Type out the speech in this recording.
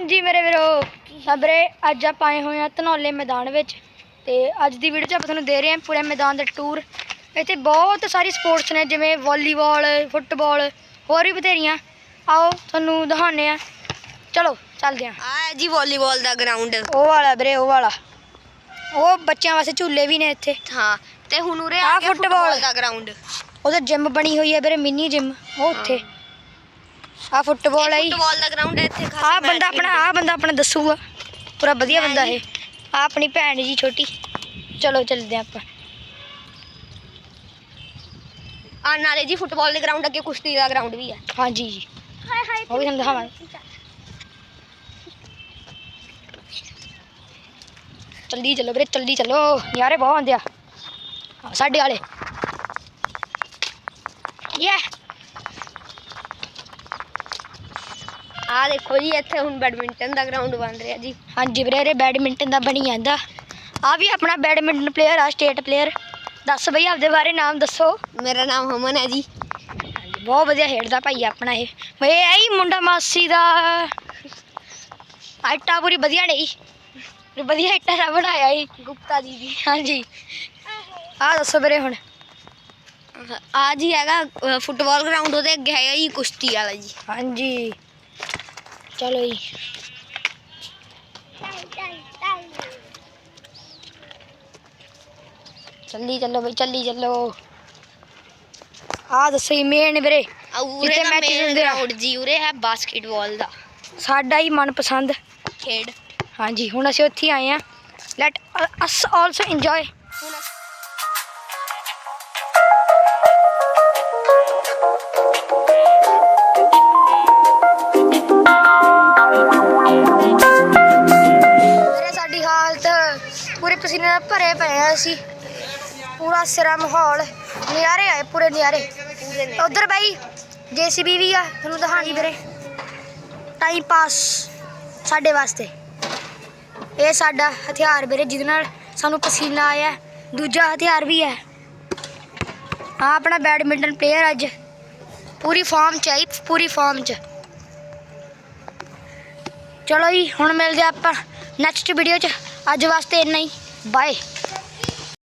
ਹਾਂਜੀ ਮੇਰੇ ਵੀਰੋ ਸਬਰੇ ਅੱਜ ਆਪਾਂ ਆਏ ਹੋਏ ਆ ਧਨੌਲੇ ਮੈਦਾਨ ਵਿੱਚ ਤੇ ਅੱਜ ਦੀ ਵੀਡੀਓ 'ਚ ਆਪਾਂ ਤੁਹਾਨੂੰ ਦੇ ਰਹੇ ਹਾਂ ਪੂਰੇ ਮੈਦਾਨ ਦਾ ਟੂਰ ਇੱਥੇ ਬਹੁਤ ਸਾਰੀ ਸਪੋਰਟਸ ਨੇ ਜਿਵੇਂ ਵਾਲੀਬਾਲ ਫੁੱਟਬਾਲ ਹੋਰ ਵੀ ਬਥੇਰੀਆਂ। ਆਓ ਤੁਹਾਨੂੰ ਦਿਖਾਉਂਦੇ ਆ ਚਲੋ ਚੱਲਦੇ ਆ ਆ ਹੈ ਜੀ ਵਾਲੀਬਾਲ ਦਾ ਗਰਾਊਂਡ ਉਹ ਵਾਲਾ ਵੀਰੇ ਉਹ ਵਾਲਾ। ਉਹ ਬੱਚਿਆਂ ਵਾਸਤੇ ਝੂਲੇ ਵੀ ਨੇ ਇੱਥੇ। ਹਾਂ ਤੇ ਹੁਣ ਉਰੇ ਆਹ ਆ ਗਿਆ ਫੁੱਟਬਾਲ। ਫੁੱਟਬਾਲ ਦਾ ਗਰਾਊਂਡ ਉਹਦਾ ਜਿਮ ਬਣੀ ਹੋਈ ਹੈ ਵੀਰੇ ਮਿੰਨੀ ਜਿਮ ਉਹ ਉੱਥੇ। ਆ ਫੁੱਟਬਾਲ ਹੈ ਫੁੱਟਬਾਲ ਦਾ ਗਰਾਊਂਡ ਹੈ ਇੱਥੇ ਖਾਸ ਆ ਬੰਦਾ ਆਪਣਾ ਆ ਬੰਦਾ ਆਪਣਾ ਦੱਸੂਗਾ। ਪੂਰਾ ਵਧੀਆ ਬੰਦਾ ਇਹ। ਆ ਆਪਣੀ ਭੈਣ ਜੀ ਛੋਟੀ। ਚਲੋ ਚੱਲਦੇ ਆਪਾਂ। ਆ ਨਾਲੇ ਜੀ ਫੁੱਟਬਾਲ ਦੇ ਗਰਾਊਂਡ ਅੱਗੇ ਕੁਸ਼ਤੀ ਦਾ ਗਰਾਊਂਡ ਵੀ ਹੈ। ਹਾਂਜੀ ਜੀ। ਹਾਏ ਹਾਏ ਉਹ ਵੀ ਤੁਹਾਨੂੰ ਦਿਖਾਵਾਂਗੇ। ਚੱਲੋ ਵੀਰੇ ਜਲਦੀ ਚੱਲੋ। ਯਾਰੇ ਬਹੁਤ ਆਉਂਦੇ ਆ। ਸਾਡੇ ਵਾਲੇ। ਯੇ! ਆ ਦੇਖੋ ਜੀ ਇੱਥੇ ਹੁਣ ਬੈਡਮਿੰਟਨ ਦਾ ਗਰਾਊਂਡ ਬਣ ਰਿਹਾ ਜੀ। ਹਾਂਜੀ ਵੀਰੇ ਇਹ ਬੈਡਮਿੰਟਨ ਦਾ ਬਣੀ ਜਾਂਦਾ। ਆ ਵੀ ਆਪਣਾ ਬੈਡਮਿੰਟਨ ਪਲੇਅਰ ਆ ਸਟੇਟ ਪਲੇਅਰ ਦੱਸ ਬਈ ਆਪਦੇ ਬਾਰੇ ਨਾਮ ਦੱਸੋ। ਮੇਰਾ ਨਾਮ ਹਮਨ ਹੈ ਜੀ। ਬਹੁਤ ਵਧੀਆ ਖੇਡਦਾ ਭਾਈ ਆਪਣਾ ਇਹ। ਬਈ ਇਹ ਹੀ ਮੁੰਡਾ ਮਾਸੀ ਦਾ। ਆਈਟਾ ਪੂਰੀ ਵਧੀਆ ਨਹੀਂ ਵਧੀਆ ਇੱਟਾਂ ਦਾ ਬਣਾਇਆ ਹੀ ਗੁਪਤਾ ਜੀ ਦੀ। ਹਾਂਜੀ। ਆ ਦੱਸੋ ਵੀਰੇ ਹੁਣ। ਆ ਜੀ ਹੈਗਾ ਫੁੱਟਬਾਲ ਗਰਾਊਂਡ ਉਹਦੇ ਅੱਗੇ ਹੈਗਾ ਜੀ ਕੁਸ਼ਤੀ ਵਾਲਾ ਜੀ। ਹਾਂਜੀ। ਚਲੋ ਜੀ ਚੱਲੀ ਚੱਲੋ ਬਈ ਚੱਲੀ ਚੱਲੋ। ਆ ਦੱਸੋ ਜੀ ਮੇਨ ਵੀਰੇ ਉਰੇ ਜਿੱਥੇ ਦਾ matches ਮੇਨ ਹੁੰਦੇ ਆ। ਗਰਾਊਂਡ ਜੀ ਉਰੇ ਹੈ ਬਾਸਕਟਬਾਲ ਦਾ। ਸਾਡਾ ਹੀ ਮਨਪਸੰਦ ਖੇਡ। ਹਾਂਜੀ ਹੁਣ ਅਸੀਂ ਉੱਥੇ ਆਏ ਆ ਲੈਟ ਅਸ ਆਲਸੋ ਇੰਜੋਏ ਹੁਣ ਅਸੀਂ- ਪਸੀਨੇ ਨਾਲ ਭਰੇ ਪਏ ਆ ਅਸੀਂ। ਪੂਰਾ ਸਿਰਾ ਮਾਹੌਲ। ਨਿਆਰੇ ਆਏ ਪੂਰੇ ਨਿਆਰੇ ਪੂਰੇ ਨੇ ਉਧਰ ਬਾਈ ਜੀਸੀਬੀ ਵੀ ਆ, ਤੁਹਾਨੂੰ ਦਿਖਾਣੀ ਵੀਰੇ। ਟਾਈਮ ਪਾਸ ਸਾਡੇ ਵਾਸਤੇ। ਇਹ ਸਾਡਾ ਹਥਿਆਰ ਵੀਰੇ, ਜਿਹਦੇ ਨਾਲ ਸਾਨੂੰ ਪਸੀਨਾ ਆਇਆ। ਦੂਜਾ ਹਥਿਆਰ ਵੀ ਹੈ। ਆ ਆਪਣਾ ਬੈਡਮਿੰਟਨ ਪਲੇਅਰ ਅੱਜ। ਪੂਰੀ ਫਾਰਮ ਚ ਆਈ, ਪੂਰੀ ਫਾਰਮ ਚ। ਚਲੋ ਜੀ, ਹੁਣ ਮਿਲਦੇ ਆਪਾਂ ਨੈਕਸਟ ਵੀਡੀਓ ਚ। ਅੱਜ ਵਾਸਤੇ ਇੰਨਾ ਹੀ। Bye.